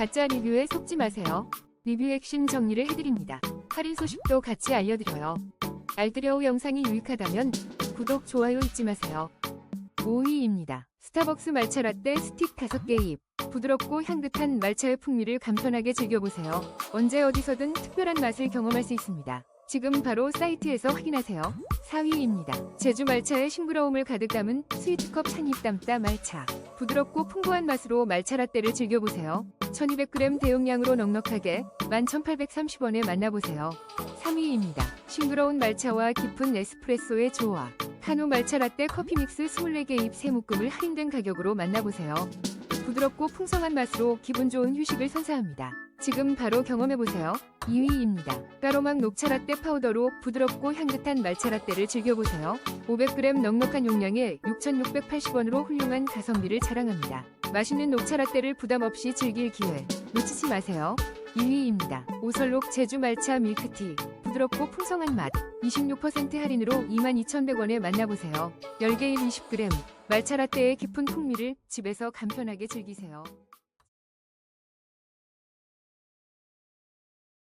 가짜 리뷰에 속지 마세요. 리뷰 핵심 정리를 해드립니다. 할인 소식도 같이 알려드려요. 알뜰여우 영상이 유익하다면 구독, 좋아요 잊지 마세요. 5위입니다. 스타벅스 말차 라떼 스틱 5개 입. 부드럽고 향긋한 말차의 풍미를 간편하게 즐겨보세요. 언제 어디서든 특별한 맛을 경험할 수 있습니다. 지금 바로 사이트에서 확인하세요. 4위입니다. 제주 말차의 싱그러움을 가득 담은 스위트컵 한입 담다 말차. 부드럽고 풍부한 맛으로 말차 라떼를 즐겨보세요. 1200g 대용량으로 넉넉하게 11,830원에 만나보세요. 3위입니다. 싱그러운 말차와 깊은 에스프레소의 조화. 카누 말차 라떼 커피 믹스 24개 입 3묶음을 할인된 가격으로 만나보세요. 부드럽고 풍성한 맛으로 기분 좋은 휴식을 선사합니다. 지금 바로 경험해보세요. 2위입니다. 까로막 녹차 라떼 파우더로 부드럽고 향긋한 말차 라떼를 즐겨보세요. 500g 넉넉한 용량에 6,680원으로 훌륭한 가성비를 자랑합니다. 맛있는 녹차 라떼를 부담 없이 즐길 기회 놓치지 마세요. 2위입니다. 오설록 제주 말차 밀크티 부드럽고 풍성한 맛 26% 할인으로 22,100원에 만나보세요. 10개인 20g 말차 라떼의 깊은 풍미를 집에서 간편하게 즐기세요.